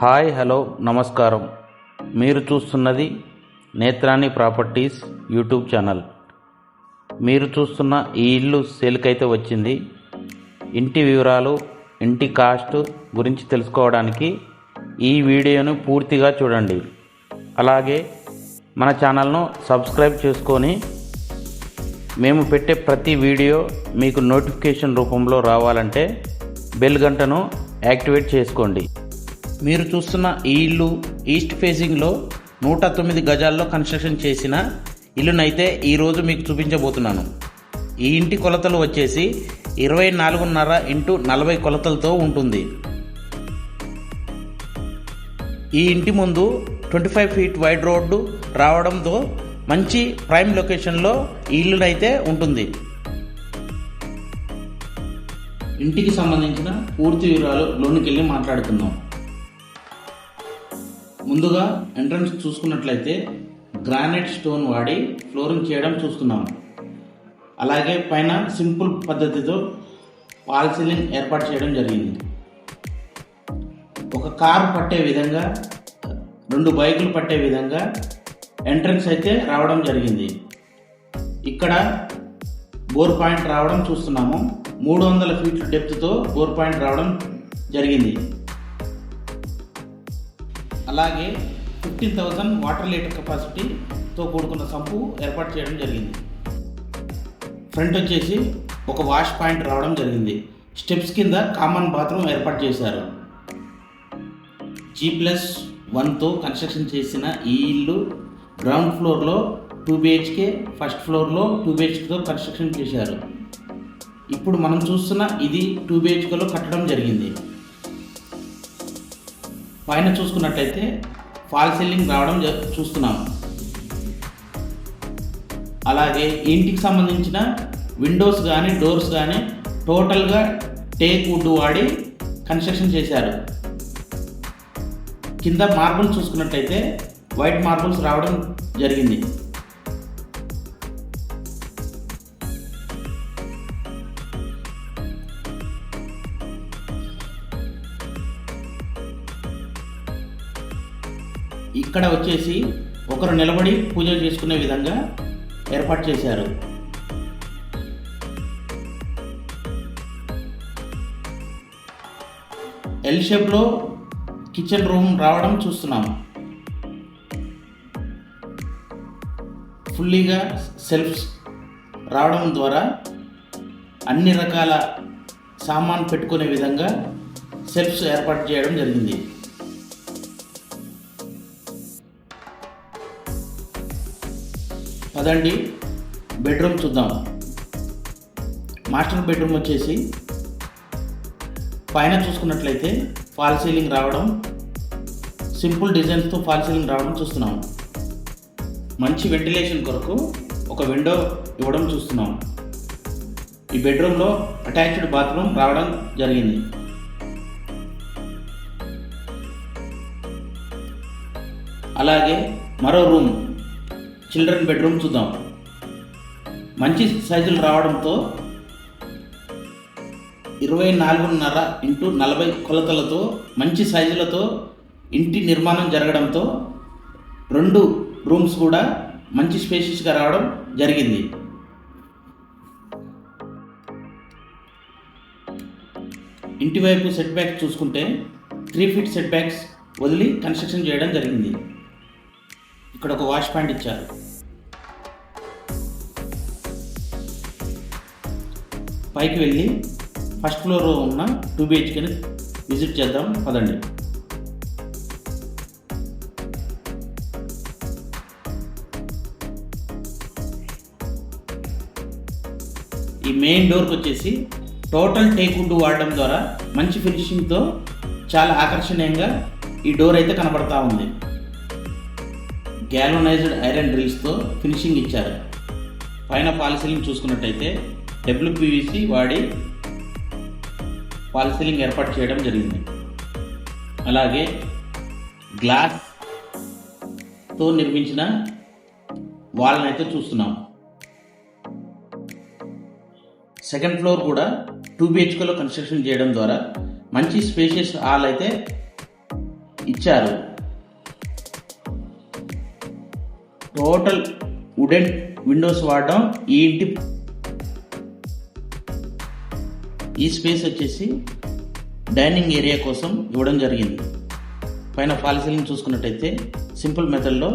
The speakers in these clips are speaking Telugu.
హాయ్ హలో నమస్కారం. మీరు చూస్తున్నది నేత్రాణి ప్రాపర్టీస్ యూట్యూబ్ ఛానల్. మీరు చూస్తున్న ఈ ఇల్లు సేల్కైతే వచ్చింది. ఇంటి వివరాలు ఇంటి కాస్ట్ గురించి తెలుసుకోవడానికి ఈ వీడియోను పూర్తిగా చూడండి. అలాగే మన ఛానల్ను సబ్స్క్రైబ్ చేసుకొని మేము పెట్టే ప్రతి వీడియో మీకు నోటిఫికేషన్ రూపంలో రావాలంటే బెల్ గంటను యాక్టివేట్ చేసుకోండి. మీరు చూస్తున్న ఈ ఇల్లు ఈస్ట్ ఫేసింగ్లో నూట తొమ్మిది గజాల్లో కన్స్ట్రక్షన్ చేసిన ఇల్లునైతే ఈరోజు మీకు చూపించబోతున్నాను. ఈ ఇంటి కొలతలు వచ్చేసి ఇరవై నాలుగున్నర ఇంటూ నలభై కొలతలతో ఉంటుంది. ఈ ఇంటి ముందు twenty five feet wide road రావడంతో మంచి ప్రైమ్ లొకేషన్లో ఈ ఇల్లునైతే ఉంటుంది. ఇంటికి సంబంధించిన పూర్తి వివరాలు లోనికి వెళ్ళి మాట్లాడుకుందాం. ముందుగా ఎంట్రన్స్ చూసుకున్నట్లయితే గ్రానైట్ స్టోన్ వాడి ఫ్లోరింగ్ చేయడం చూస్తున్నాము. అలాగే పైన సింపుల్ పద్ధతితో వాల్ సీలింగ్ ఏర్పాటు చేయడం జరిగింది. ఒక కారు పట్టే విధంగా రెండు బైకులు పట్టే విధంగా ఎంట్రన్స్ అయితే రావడం జరిగింది. ఇక్కడ బోర్ పాయింట్ రావడం చూస్తున్నాము. మూడు వందల ఫీట్ల డెప్త్తో బోర్ పాయింట్ రావడం జరిగింది. అలాగే ఫిఫ్టీన్ థౌజండ్ వాటర్ లీటర్ కెపాసిటీతో కూడుకున్న సంపు ఏర్పాటు చేయడం జరిగింది. ఫ్రంట్ వచ్చేసి ఒక వాష్ పాయింట్ రావడం జరిగింది. స్టెప్స్ కింద కామన్ బాత్రూమ్ ఏర్పాటు చేశారు. జీ ప్లస్ వన్తో కన్స్ట్రక్షన్ చేసిన ఈ ఇల్లు గ్రౌండ్ ఫ్లోర్లో టూ బిహెచ్కే ఫస్ట్ ఫ్లోర్లో టూ బిహెచ్కేతో కన్స్ట్రక్షన్ చేశారు. ఇప్పుడు మనం చూస్తున్న ఇది టూ బిహెచ్కేలో కట్టడం జరిగింది. పైన చూసుకున్నట్లయితే ఫాల్ సీలింగ్ రావడం జ- చూస్తున్నాం అలాగే ఇంటికి సంబంధించిన విండోస్ కానీ డోర్స్ కానీ టోటల్గా టేక్ వుడ్ వాడి కన్స్ట్రక్షన్ చేశారు. కింద మార్బుల్ చూసుకున్నట్లయితే వైట్ మార్బుల్స్ రావడం జరిగింది. ఇక్కడ వచ్చేసి ఒకరు నిలబడి పూజ చేసుకునే విధంగా ఏర్పాటు చేశారు. ఎల్ షేప్లో కిచెన్ రూమ్ రావడం చూస్తున్నాం. ఫుల్లీగా సెల్ఫ్స్ రావడం ద్వారా అన్ని రకాల సామాన్ పెట్టుకునే విధంగా సెల్ఫ్స్ ఏర్పాటు చేయడం జరిగింది. పదండి. బెడ్రూమ్ చూద్దాం. మాస్టర్ బెడ్రూమ్ వచ్చేసి పైన చూసుకున్నట్లయితే ఫాల్ సీలింగ్ రావడం సింపుల్ డిజైన్స్తో ఫాల్ సీలింగ్ రావడం చూస్తున్నాం. మంచి వెంటిలేషన్ కొరకు ఒక విండో ఇవ్వడం చూస్తున్నాం. ఈ బెడ్రూమ్లో అటాచ్డ్ బాత్రూమ్ రావడం జరిగింది. అలాగే మరో రూమ్. చిల్డ్రన్ బెడ్రూమ్ చూద్దాం. మంచి సైజులు రావడంతో ఇరవై నాలుగున్నర ఇంటూ నలభై కొలతలతో మంచి సైజులతో ఇంటి నిర్మాణం జరగడంతో రెండు రూమ్స్ కూడా మంచి స్పేషియస్గా రావడం జరిగింది. ఇంటి వైపు సెట్ బ్యాక్స్ చూసుకుంటే త్రీ ఫీట్ సెట్ బ్యాక్స్ వదిలి కన్స్ట్రక్షన్ చేయడం జరిగింది. ఇక్కడ ఒక వాష్ ప్యాంట్ ఇచ్చారు. పైకి వెళ్ళి ఫస్ట్ ఫ్లోర్లో ఉన్న టూ బిహెచ్కేని విజిట్ చేద్దాం పదండి. ఈ మెయిన్ డోర్కి వచ్చేసి టోటల్ టేక్ వాడడం ద్వారా మంచి ఫినిషింగ్తో చాలా ఆకర్షణీయంగా ఈ డోర్ అయితే కనబడతా ఉంది. గ్యాలనైజ్డ్ ఐరన్ డ్రిల్స్తో ఫినిషింగ్ ఇచ్చారు. పైన పాలిసీలింగ్ చూసుకున్నట్టయితే డబ్ల్యూపీవీసీ వాడి పాలిసీలింగ్ ఏర్పాటు చేయడం జరిగింది. అలాగే గ్లాస్తో నిర్మించిన వాల్ని అయితే చూస్తున్నాం. సెకండ్ ఫ్లోర్ కూడా టూ బిహెచ్కేలో కన్స్ట్రక్షన్ చేయడం ద్వారా మంచి స్పేషియస్ హాల్ అయితే ఇచ్చారు. టోటల్ వుడెన్ విండోస్ వాడడం ఈ ఇంటి ఈ స్పేస్ వచ్చేసి డైనింగ్ ఏరియా కోసం ఇవ్వడం జరిగింది. పైన ఫాల్ సీలింగ్ చూసుకున్నట్టయితే సింపుల్ మెథడ్లో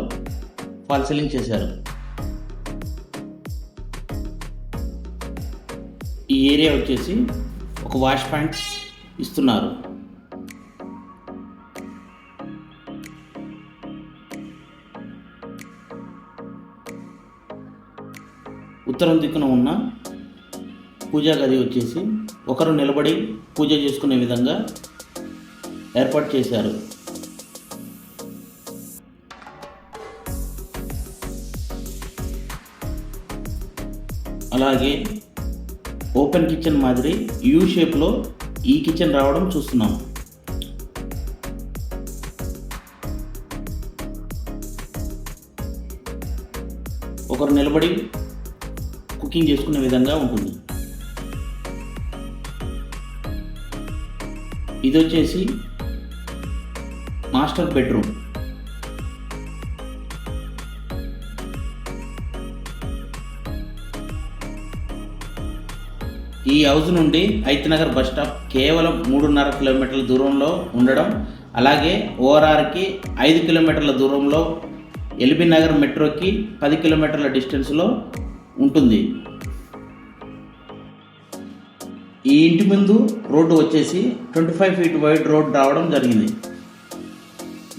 ఫాల్ సీలింగ్ చేశారు. ఈ ఏరియా వచ్చేసి ఒక వాష్ ప్యాంట్ ఇస్తున్నారు. ఉత్తరం దిక్కున ఉన్న పూజా గది వచ్చేసి ఒకరు నిలబడి పూజ చేసుకునే విధంగా ఏర్పాటు చేశారు. అలాగే ఓపెన్ కిచెన్ మాదిరి యూ షేప్లో ఈ కిచెన్ రావడం చూస్తున్నాం. ఒకరు నిలబడి కుకింగ్ చేసుకునే విధంగా ఉంటుంది. ఇది వచ్చేసి మాస్టర్ బెడ్రూమ్. ఈ హౌస్ నుండి ఐతనగర్ బస్ స్టాప్ కేవలం మూడున్నర కిలోమీటర్ల దూరంలో ఉండడం అలాగే ఓఆర్ఆర్కి ఐదు కిలోమీటర్ల దూరంలో ఎల్బీ నగర్ మెట్రోకి పది కిలోమీటర్ల డిస్టెన్స్లో ఉంటుంది. ఈ ఇంటి ముందు రోడ్డు వచ్చేసి twenty five feet wide road రావడం జరిగింది.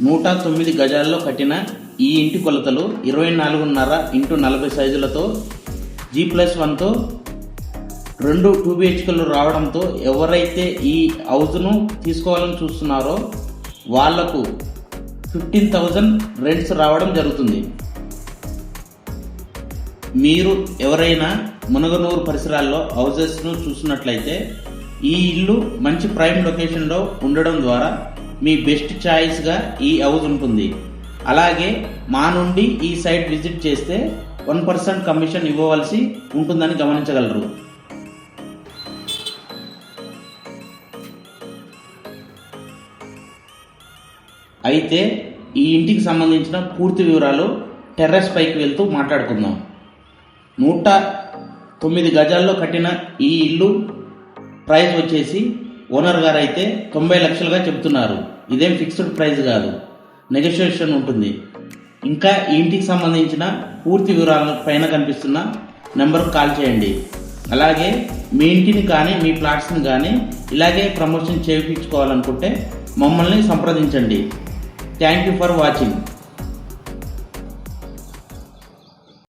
నూట తొమ్మిది గజాల్లో కట్టిన ఈ ఇంటి కొలతలు ఇరవై నాలుగున్నర ఇంటూ నలభై సైజులతో జీ ప్లస్ వన్తో రెండు టూ బిహెచ్కలు రావడంతో ఎవరైతే ఈ హౌస్ను తీసుకోవాలని చూస్తున్నారో వాళ్ళకు ఫిఫ్టీన్ థౌజండ్ రెంట్స్ రావడం జరుగుతుంది. మీరు ఎవరైనా మునగనూరు పరిసరాల్లో హౌజెస్ను చూసినట్లయితే ఈ ఇల్లు మంచి ప్రైమ్ లొకేషన్లో ఉండడం ద్వారా మీ బెస్ట్ ఛాయిస్గా ఈ హౌస్ ఉంటుంది. అలాగే మా నుండి ఈ సైట్ విజిట్ చేస్తే వన్ పర్సెంట్ కమిషన్ ఇవ్వవలసి ఉంటుందని గమనించగలరు. అయితే ఈ ఇంటికి సంబంధించిన పూర్తి వివరాలు టెర్రస్ పైకి వెళ్తూ మాట్లాడుకుందాం. నూట తొమ్మిది గజాల్లో కట్టిన ఈ ఇల్లు ప్రైస్ వచ్చేసి ఓనర్ గారు అయితే తొంభై లక్షలుగా చెప్తున్నారు. ఇదేం ఫిక్స్డ్ ప్రైస్ కాదు. నెగోషియేషన్ ఉంటుంది. ఇంకా ఈ ఇంటికి సంబంధించిన పూర్తి వివరాల పైన కనిపిస్తున్న నెంబర్కి కాల్ చేయండి. అలాగే మీ ఇంటిని కానీ మీ ప్లాట్స్ని కానీ ఇలాగే ప్రమోషన్ చేయించుకోవాలనుకుంటే మమ్మల్ని సంప్రదించండి. Thank you for watching